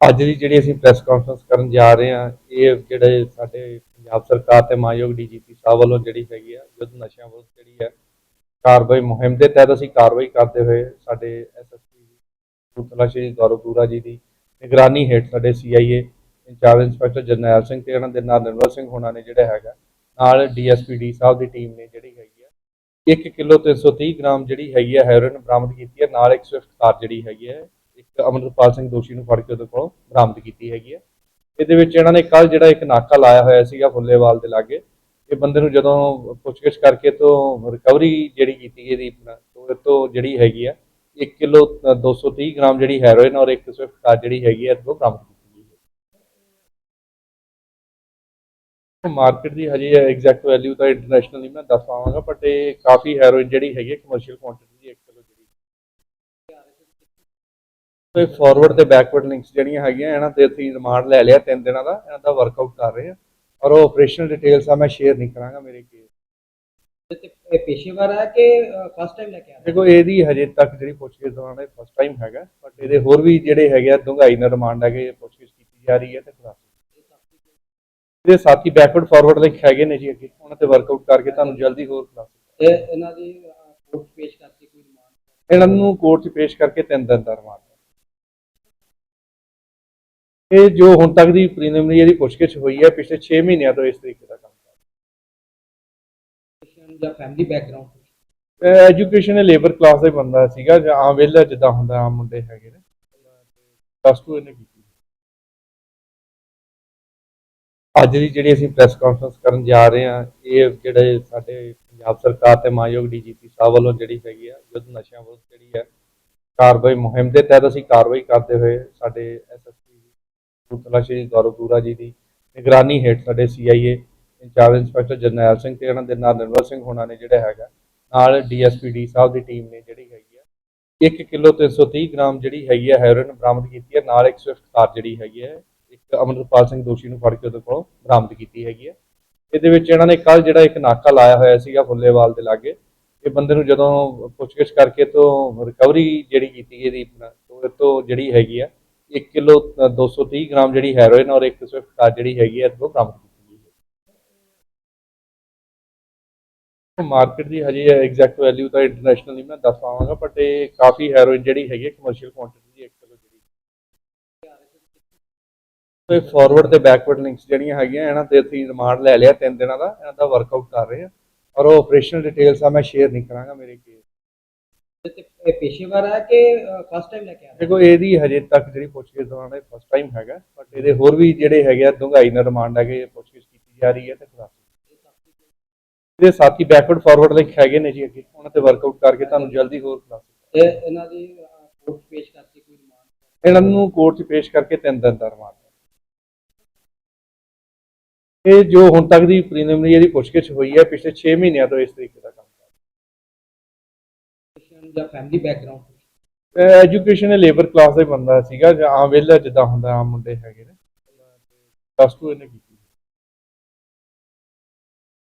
ਅੱਜ ਦੀ ਜਿਹੜੀ ਅਸੀਂ ਪ੍ਰੈਸ ਕਾਨਫਰੰਸ ਕਰਨ ਜਾ ਰਹੇ ਹਾਂ, ਇਹ ਜਿਹੜੇ ਸਾਡੇ ਪੰਜਾਬ ਸਰਕਾਰ ਤੇ ਮਾਨਯੋਗ ਡੀਜੀਪੀ ਸਾਹਿਬ ਵੱਲੋਂ ਜਿਹੜੀ ਹੈਗੀ ਆ, ਯੁੱਧ ਨਸ਼ਿਆਂ ਵਿਰੁੱਧ ਜਿਹੜੀ ਹੈ ਕਾਰਵਾਈ ਮੁਹਿੰਮ ਦੇ ਤਹਿਤ ਅਸੀਂ ਕਾਰਵਾਈ ਕਰਦੇ ਹੋਏ ਸਾਡੇ ਐਸਐਸਪੀ ਕਪੂਰਥਲਾ ਸ਼੍ਰੀ ਗੌਰਵ ਦੂਰਾ ਜੀ ਦੀ ਨਿਗਰਾਨੀ ਹੇਠ ਸਾਡੇ CIA incharge inspector Jarnail Singh ਤੇ ਇਹਨਾਂ ਦੇ ਨਾਲ ਨਿਰਮਲ ਸਿੰਘ ਹੋਣਾ ਨੇ ਜਿਹੜਾ ਹੈਗਾ, ਨਾਲ ਡੀਐਸਪੀ ਡੀ ਸਾਹਿਬ ਦੀ ਟੀਮ ਨੇ ਜਿਹੜੀ ਹੈਗੀ ਆ 1 ਕਿਲੋ 330 ਗ੍ਰਾਮ ਜਿਹੜੀ ਹੈਗੀ ਆ ਹੈਰੋਇਨ ਬਰਾਮਦ ਕੀਤੀ ਹੈ ਨਾਲ ਇੱਕ ਸਵਿਫਟ ਕਾਰ ਜਿਹੜੀ ਹੈਗੀ ਹੈ ਅਮਰਪਾਲ ਸਿੰਘ ਦੋਸ਼ੀ ਨੂੰ ਫੜ ਕੇ ਉਹਦੇ ਕੋਲੋਂ ਬਰਾਮਦ ਕੀਤੀ ਹੈਗੀ ਹੈ। ਇਹਦੇ ਵਿੱਚ ਇਹਨਾਂ ਨੇ ਕੱਲ ਜਿਹੜਾ ਇੱਕ ਨਾਕਾ ਲਾਇਆ ਹੋਇਆ ਸੀਗਾ ਫੁੱਲੇਵਾਲ ਦੇ ਲਾਗੇ। ਇਹ ਬੰਦੇ ਨੂੰ ਜਦੋਂ ਪੁੱਛਗਿੱਛ ਕਰਕੇ ਤੋਂ ਰਿਕਵਰੀ ਜਿਹੜੀ ਕੀਤੀ ਗਈ ਤੋਂ ਜਿਹੜੀ ਹੈਗੀ ਆ 1 ਕਿਲੋ 230 ਗ੍ਰਾਮ ਜਿਹੜੀ ਹੈਰੋਇਨ ਔਰ ਇੱਕ ਸਵਿਫਟ ਕਾਰ ਜਿਹੜੀ ਹੈਗੀ ਹੈ ਇਹ ਬਰਾਮਦ ਕੀਤੀ ਗਈ ਹੈ। ਮਾਰਕੀਟ ਦੀ ਹਜੇ ਐਗਜ਼ੈਕਟ ਵੈਲਿਊ ਤਾਂ ਇੰਟਰਨੈਸ਼ਨਲ ਨਹੀਂ ਮੈਂ ਦੱਸ ਪਾਵਾਂਗਾ ਬਟ ਇਹ ਕਾਫੀ ਹੈਰੋਇਨ ਜਿਹੜੀ ਹੈਗੀ ਹੈ ਕਮਰਸ਼ੀਅਲ ਕੁਆਂਟੀਟੀ ਦੀ 1 ਕਿਲੋ ਜਿਹੜੀ ਤੇ ਫਾਰਵਰਡ ਤੇ ਬੈਕਵਰਡ ਲਿੰਕਸ ਜਿਹੜੀਆਂ ਹੈਗੀਆਂ ਇਹਨਾਂ ਤੇ ਅਸੀਂ ਰਿਮਾਂਡ ਲੈ ਲਿਆ ਤਿੰਨ ਦਿਨਾਂ ਦਾ ਇਹਨਾਂ ਦਾ ਵਰਕਆਊਟ ਕਰ ਰਹੇ ਹਾਂ ਔਰ ਉਹ ਆਪਰੇਸ਼ਨਲ ਡਿਟੇਲਸ ਆ ਮੈਂ ਸ਼ੇਅਰ ਨਹੀਂ ਕਰਾਂਗਾ ਮੇਰੇ ਕੇਸ ਤੇ। ਇਹ ਪੇਸ਼ੇਵਰ ਹੈ ਕਿ ਫਸਟ ਟਾਈਮ ਲੈ ਕੇ ਆਇਆ ਦੇਖੋ ਇਹਦੀ ਹਜੇ ਤੱਕ ਜਿਹੜੀ ਪੁੱਛਗਿੱਛ ਦੌਰਾਨ ਇਹ ਫਸਟ ਟਾਈਮ ਹੈਗਾ ਬਟ ਇਹਦੇ ਹੋਰ ਵੀ ਜਿਹੜੇ ਹੈਗੇ ਆ ਡੂੰਘਾਈ ਨਾਲ ਰਿਮਾਂਡ ਹੈਗੇ ਪੁੱਛਗਿੱਛ ਕੀਤੀ ਜਾ ਰਹੀ ਹੈ ਤੇ ਖੁਲਾਸੇ ਇਹਦੇ ਸਾਥੀ ਬੈਕਵਰਡ ਫਾਰਵਰਡ ਲਿੰਕ ਹੈਗੇ ਨੇ ਜੀ ਅੱਗੇ ਉਹਨਾਂ ਤੇ ਵਰਕਆਊਟ ਕਰਕੇ ਤੁਹਾਨੂੰ ਜਲਦੀ ਹੋਰ ਖੁਲਾਸੇ ਤੇ ਇਹਨਾਂ ਦੀ ਕੋਰਟ ਪੇਸ਼ ਕਰਕੇ ਕੋਈ ਰਿਮਾਂਡ ਇਹਨਾਂ ਨੂੰ ਕੋਰਟ 'ਚ ਪੇਸ਼ ਕਰਕੇ ਤਿੰਨ ਦਿਨ ਦਾ ਰਿਮਾਂਡ ਇਹ ਜੋ ਹੁਣ ਤੱਕ ਦੀ ਪ੍ਰੀਲਿਮਿਨਰੀ ਇਹਦੀ ਪੁੱਛਗਿੱਛ ਹੋਈ ਹੈ ਪਿਛਲੇ 6 ਮਹੀਨਿਆਂ ਤੋਂ ਇਸ ਤਰੀਕੇ ਦਾ ਕੰਮ ਕਰ ਜਾਂ ਫੈਮਿਲੀ ਬੈਕਗ੍ਰਾਉਂਡ ਐਜੂਕੇਸ਼ਨ ਇਹ ਲੇਬਰ ਕਲਾਸ ਦਾ ਹੀ ਬੰਦਾ ਸੀਗਾ ਜਾਂ ਆਮ ਵਿਹਲਾ ਜਿੱਦਾਂ ਹੁੰਦਾ ਆਮ ਮੁੰਡੇ ਹੈਗੇ ਨੇ। ਪਲੱਸ 2 ਇਹਨੇ ਕੀਤੀ। ਅੱਜ ਦੀ ਜਿਹੜੀ ਅਸੀਂ ਪ੍ਰੈਸ ਕਾਨਫਰੰਸ ਕਰਨ ਜਾ ਰਹੇ ਹਾਂ ਇਹ ਜਿਹੜੇ ਸਾਡੇ ਪੰਜਾਬ ਸਰਕਾਰ ਤੇ ਮਾਨਯੋਗ ਡੀਜੀਪੀ ਸਾਹਿਬ ਵੱਲੋਂ ਜਿਹੜੀ ਹੈਗੀ ਆ ਯੁੱਧ ਨਸ਼ਿਆਂ ਵਿਰੁੱਧ ਜਿਹੜੀ ਹੈ ਕਾਰਵਾਈ ਮੁਹਿੰਮ ਦੇ ਤਹਿਤ ਅਸੀਂ ਕਾਰਵਾਈ ਕਰਦੇ ਹੋਏ ਸਾਡੇ ਐਸਐਸਪੀ ਕਪੂਰਥਲਾ ਸ਼੍ਰੀ ਗੌਰਵ ਜੀ ਦੀ ਨਿਗਰਾਨੀ ਹੇਠ ਸਾਡੇ CIA incharge inspector Jarnail Singh ਤੇ ਇਹਨਾਂ ਦੇ ਨਾਲ ਨਿਰਮਲ ਸਿੰਘ ਹੋਣਾ ਨੇ ਜਿਹੜਾ ਹੈਗਾ, ਨਾਲ ਡੀਐਸਪੀ ਡੀ ਸਾਹਿਬ ਦੀ ਟੀਮ ਨੇ ਜਿਹੜੀ ਹੈਗੀ ਆ 1 ਕਿਲੋ 330 ਗ੍ਰਾਮ ਜਿਹੜੀ ਹੈਗੀ ਆ ਹੈਰੋਇਨ ਬਰਾਮਦ ਕੀਤੀ ਹੈ ਨਾਲ ਇੱਕ ਸਵਿਫਟ ਕਾਰ ਜਿਹੜੀ ਹੈਗੀ ਹੈ ਇੱਕ ਅਮਰਪਾਲ ਸਿੰਘ ਦੋਸ਼ੀ ਨੂੰ ਫੜ ਕੇ ਉਹਦੇ ਕੋਲੋਂ ਬਰਾਮਦ ਕੀਤੀ ਹੈਗੀ ਹੈ ਇਹਦੇ ਵਿੱਚ ਇਹਨਾਂ ਨੇ ਕੱਲ ਜਿਹੜਾ ਇੱਕ ਨਾਕਾ ਲਾਇਆ ਹੋਇਆ ਸੀਗਾ ਫੁੱਲੇਵਾਲ ਦੇ ਲਾਗੇ ਇਹ ਬੰਦੇ ਨੂੰ ਜਦੋਂ ਪੁੱਛਗਿੱਛ ਕਰਕੇ ਤੋਂ ਰਿਕਵਰੀ ਜਿਹੜੀ ਕੀਤੀ ਇਹਦੀ ਦੀ ਤੋਂ ਤੋਂ ਜਿਹੜੀ ਹੈਗੀ ਆ 1 ਕਿਲੋ 230 ਗ੍ਰਾਮ ਜਿਹੜੀ ਹੈਰੋਇਨ ਔਰ ਇੱਕ ਸਵਿਫਟ ਕਾਰ ਜਿਹੜੀ ਹੈਗੀ ਹੈ ਇਹ ਬਰਾਮਦ ਕੀਤੀ ਗਈ ਹੈ। ਮਾਰਕੀਟ ਦੀ ਹਜੇ ਐਗਜ਼ੈਕਟ ਵੈਲਿਊ ਤਾਂ ਇੰਟਰਨੈਸ਼ਨਲ ਨਹੀਂ, ਮੈਂ ਦੱਸ ਪਾਵਾਂਗਾ ਬਟ ਇਹ ਕਾਫੀ ਹੈਰੋਇਨ ਜਿਹੜੀ ਹੈਗੀ ਹੈ ਕਮਰਸ਼ੀਅਲ ਕੁਆਂਟੀਟੀ ਦੀ 1 ਕਿਲੋ ਜਿਹੜੀ ਤੇ ਫਾਰਵਰਡ ਤੇ ਬੈਕਵਰਡ ਲਿੰਕਸ ਜਿਹੜੀਆਂ ਹੈਗੀਆਂ, ਇਹਨਾਂ ਤੇ ਅਸੀਂ ਰਿਮਾਂਡ ਲੈ ਲਿਆ ਤਿੰਨ ਦਿਨਾਂ ਦਾ, ਇਹਨਾਂ ਦਾ ਵਰਕਆਊਟ ਕਰ ਰਹੇ ਹਾਂ। ਔਰ ਉਹ ਆਪਰੇਸ਼ਨਲ ਡਿਟੇਲਸ ਆ, ਮੈਂ ਸ਼ੇਅਰ ਨਹੀਂ ਕਰਾਂਗਾ, ਮੇਰੇ ਕੇਸ ਇਹ ਪੇਸ਼ੇਵਰ ਹੈ ਕਿ ਫਸਟ ਟਾਈਮ ਲੈ ਕੇ ਆਇਆ ਦੇਖੋ ਇਹਦੀ ਹਜੇ ਤੱਕ ਜਿਹੜੀ ਪੁੱਛਗਿੱਛ ਦੌਰਾਨ ਇਹ ਫਸਟ ਟਾਈਮ ਹੈਗਾ ਬਟ ਇਹਦੇ ਹੋਰ ਵੀ ਜਿਹੜੇ ਹੈਗੇ ਆ ਡੂੰਘਾਈ ਨਾਲ ਰਿਮਾਂਡ ਹੈਗੇ ਪੁੱਛਗਿੱਛ ਕੀਤੀ ਜਾ ਰਹੀ ਹੈ ਤੇ ਖੁਲਾਸੇ ਇਹਦੇ ਸਾਥੀ ਬੈਕਵਰਡ ਫਾਰਵਰਡ ਲਿੰਕ ਹੈਗੇ ਨੇ ਜੀ ਅੱਗੇ ਉਹਨਾਂ ਤੇ ਵਰਕਆਊਟ ਕਰਕੇ ਤੁਹਾਨੂੰ ਜਲਦੀ ਹੋਰ ਖੁਲਾਸੇ ਤੇ ਇਹਨਾਂ ਦੀ ਕੋਰਟ ਪੇਸ਼ ਕਰਕੇ ਕੋਈ ਰਿਮਾਂਡ ਇਹਨਾਂ ਨੂੰ ਕੋਰਟ 'ਚ ਪੇਸ਼ ਕਰਕੇ ਤਿੰਨ ਦਿਨ ਦਾ ਰਿਮਾਂਡ ਇਹ ਜੋ ਹੁਣ ਤੱਕ ਦੀ ਪ੍ਰੀਲਿਮਿਨਰੀ ਇਹਦੀ ਪੁੱਛਗਿੱਛ ਹੋਈ ਹੈ ਪਿਛਲੇ 6 ਮਹੀਨਿਆਂ ਤੋਂ ਇਸ ਤਰੀਕੇ ਜਾਂ family background education labour class ਦਾ ਹੀ ਬੰਦਾ ਸੀਗਾ ਜਾਂ ਆਮ ਵਿਹਲਾ ਜਿੱਦਾਂ ਹੁੰਦਾ ਆਮ ਮੁੰਡੇ ਹੈਗੇ ਨੇ। ਪਲੱਸ 2 ਇਹਨੇ ਕੀਤੀ।